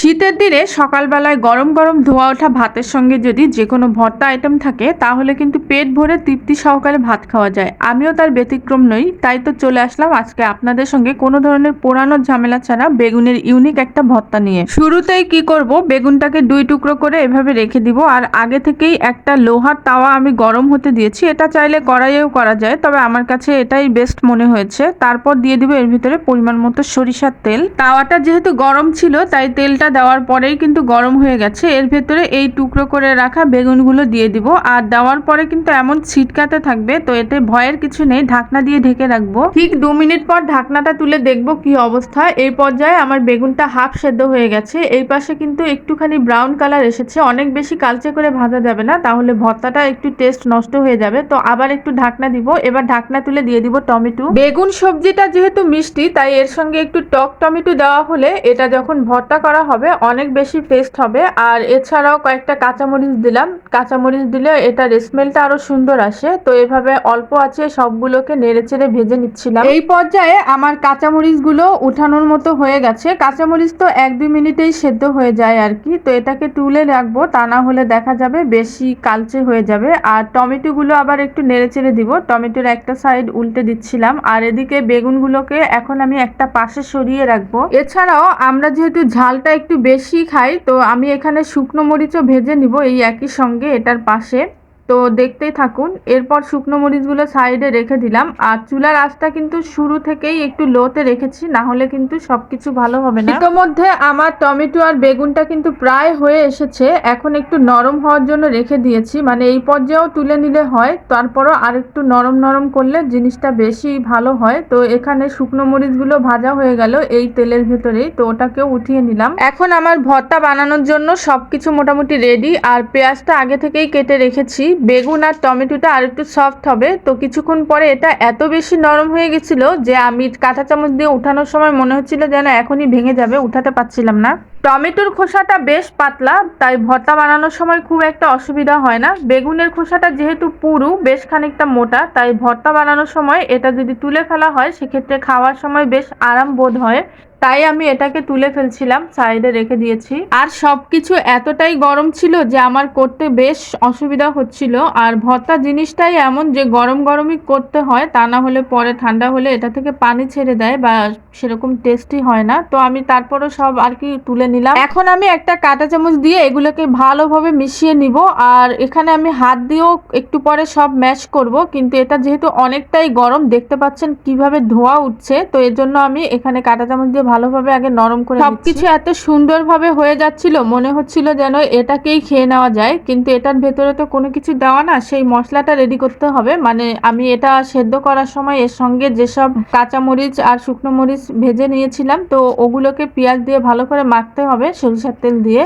শীতের দিনে সকালবেলায় গরম গরম ধোয়া ওঠা ভাতের সঙ্গে যদি যে কোনো ভর্তা আইটেম থাকে, তাহলে কিন্তু পেট ভরে তৃপ্তি সহকারে ভাত খাওয়া যায়। আমিও তার ব্যতিক্রম নই, তাই তো চলে আসলাম আজকে আপনাদের সঙ্গে কোনো ধরনের পোড়ানো ঝামেলা ছাড়া বেগুনের ইউনিক একটা ভর্তা নিয়ে। শুরুতেই কি করব, বেগুনটাকে দুই টুকরো করে এভাবে রেখে দিব, আর আগে থেকেই একটা লোহার তাওয়া আমি গরম হতে দিয়েছি, এটা চাইলে কড়াইয়েও করা যায়, তবে আমার কাছে এটাই বেস্ট মনে হয়েছে। তারপর দিয়ে দিব এর ভিতরে পরিমাণ মতো সরিষার তেল। তাওয়াটা যেহেতু গরম ছিল, তাই তেলটা দেওয়ার পরেই কিন্তু গরম হয়ে গেছে। এর ভেতরে এই টুকরো করে রাখা বেগুনগুলো দিয়ে দিব। আর দেওয়ার পরে কিন্তু এমন ছিটকাতে থাকবে, তো এতে ভয়ের কিছু নেই। ঢাকনা দিয়ে ঢেকে রাখব। ঠিক দু মিনিট পর ঢাকনাটা তুলে দেখব কি অবস্থা। এই পর্যায়ে আমার বেগুনটা হাফ সেদ্ধ হয়ে গেছে। এই পাশে কিন্তু একটুখানি ব্রাউন কালার এসেছে। অনেক বেশি কালচে করে ভাজা যাবে না, তাহলে ভর্তাটা একটু টেস্ট নষ্ট হয়ে যাবে। তো আবার একটু ঢাকনা দিব। এবার ঢাকনা তুলে দিয়ে দিব টমেটো। বেগুন সবজিটা যেহেতু মিষ্টি, তাই এর সঙ্গে একটু টক টমেটো দেওয়া হলে এটা যখন ভর্তা করা হবে অনেক বেশি টেস্ট হবে। আর এছাড়াও কয়েকটা কাঁচামরিচ দিলাম। কাঁচামরিচ দিলে এটা স্মেলটা আরও সুন্দর আসে। তো এভাবে অল্প আছে, সবগুলোকে নেড়ে চেড়ে ভেজে নিচ্ছিলাম। এই পর্যায়ে আমার কাঁচামরিচগুলো উঠানোর মতো হয়ে গেছে। কাঁচামরিচ তো এক দুই মিনিটেই সেদ্ধ হয়ে যায় আর কি। তো এটাকে তুলে রাখব, তা না হলে দেখা যাবে বেশি কালচে হয়ে যাবে। আর টমেটোগুলো আবার একটু নেড়ে চেড়ে দিব। টমেটোর একটা সাইড উল্টে দিচ্ছিলাম। আর এদিকে বেগুনগুলোকে এখন আমি একটা পাশে সরিয়ে রাখব। এছাড়াও আমরা যেহেতু ঝালটা একটু বেশি খাই তো আমি এখানে শুকনো মরিচও ভেজে নিব এই একই সঙ্গে এটার পাশে। তো দেখতেই থাকুন, এরপর শুকনো মরিচগুলো সাইডে রেখে দিলাম। আর চুলার আঁচটা কিন্তু শুরু থেকেই একটু লোতে রেখেছি, না হলে কিন্তু সবকিছু ভালো হবে না। ইতোমধ্যে আমার টমেটো আর বেগুনটা কিন্তু প্রায় হয়ে এসেছে, এখন একটু নরম হওয়ার জন্য রেখে দিয়েছি। মানে এই পর্যায়েও তুলে নিলে হয়, তারপরও আর একটু নরম নরম করলে জিনিসটা বেশি ভালো হয়। তো এখানে শুকনো মরিচগুলো ভাজা হয়ে গেল এই তেলের ভেতরেই, তো ওটাকেও উঠিয়ে নিলাম। এখন আমার ভর্তা বানানোর জন্য সবকিছু মোটামুটি রেডি, আর পেঁয়াজটা আগে থেকেই কেটে রেখেছি। বেগুন আর টমেটোটা আর একটু সফট হবে। তো কিছুক্ষণ পরে এটা এত বেশি নরম হয়ে গেছিল যে আমি কাঁটা চামচ দিয়ে উঠানোর সময় মনে হচ্ছিল যেন এখনই ভেঙে যাবে, উঠাতে পারছিলাম না। টমেটোর খোসাটা বেশ পাতলা, তাই ভর্তা বানানোর সময় খুব একটা অসুবিধা হয় না। বেগুনের খোসাটা যেহেতু পুরু, বেশ খানিকটা মোটা, তাই ভর্তা বানানোর সময় এটা যদি তুলে ফেলা হয়, সেক্ষেত্রে খাওয়ার সময় বেশ আরাম বোধ হয়। তাই আমি এটাকে তুলে ফেলছিলাম, সাইডে রেখে দিয়েছি। আর সব কিছু এতটাই গরম ছিল যে আমার করতে বেশ অসুবিধা হচ্ছিল। আর ভর্তা জিনিসটাই এমন যে গরম গরমই করতে হয়, তা না হলে পরে ঠান্ডা হলে এটা থেকে পানি ছেড়ে দেয় বা সেরকম টেস্টি হয় না। তো আমি তারপরও সব আর কি তুলে নিলাম। এখন আমি একটা কাঁটা চামচ দিয়ে এগুলোকে ভালোভাবে মিশিয়ে নিব। আর এখানে আমি হাত দিয়েও একটু পরে সব ম্যাশ করব। কিন্তু এটা যেহেতু অনেকটাই গরম, দেখতে পাচ্ছেন কীভাবে ধোয়া উঠছে। তো এর জন্য আমি এখানে কাঁটা চামচ দিয়ে ভালোভাবে আগে নরম করে সবকিছু এত সুন্দরভাবে হয়ে যাচ্ছিল মনে হচ্ছিল যেন এটাকেই খেয়ে নেওয়া যায় কিন্তু এটার ভেতরে তো কোনো কিছু দেওয়া না সেই মশলাটা রেডি করতে হবে। মানে আমি এটা সেদ্ধ করার সময় এর সঙ্গে যেসব কাঁচা মরিচ আর শুকনো মরিচ ভেজে নিয়েছিলাম তো ওগুলোকে পেঁয়াজ দিয়ে ভালো করে মাখতে হবে সরিষার তেল দিয়ে।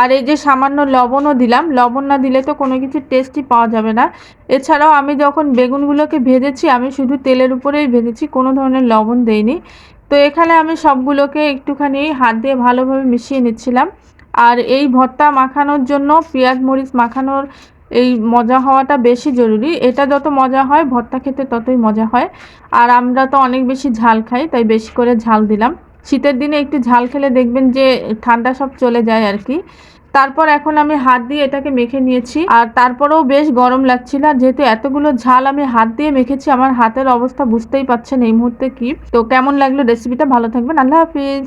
আর এই যে সামান্য লবণও দিলাম লবণ না দিলে তো কোনো কিছু টেস্টই পাওয়া যাবে না। এছাড়াও আমি যখন বেগুনগুলোকে ভেজেছি আমি শুধু তেলের উপরেই ভেজেছি কোনো ধরনের লবণ দেইনি। তো এখানে আমি সবগুলোকে একটুখানি হাত দিয়ে ভালোভাবে মিশিয়ে নিচ্ছিলাম। আর এই ভর্তা মাখানোর জন্য পেঁয়াজ মরিচ মাখানোর এই মজা হওয়াটা বেশি জরুরি। এটা যত মজা হয়, ভর্তা খেতে ততই মজা হয়। আর আমরা তো অনেক বেশি ঝাল খাই, তাই বেশি করে ঝাল দিলাম। শীতের দিনে একটু ঝাল খেলে দেখবেন যে ঠান্ডা সব চলে যায় আর কি। তারপর এখন আমি হাত দিয়ে এটাকে মেখে নিয়েছি। আর তারপরেও বেশ গরম লাগছিল। আর যেহেতু এতগুলো ঝাল আমি হাত দিয়ে মেখেছি, আমার হাতের অবস্থা বুঝতেই পারছেন এই মুহূর্তে কি। তো কেমন লাগল রেসিপিটা? ভালো থাকবেন। আল্লাহ হাফিজ।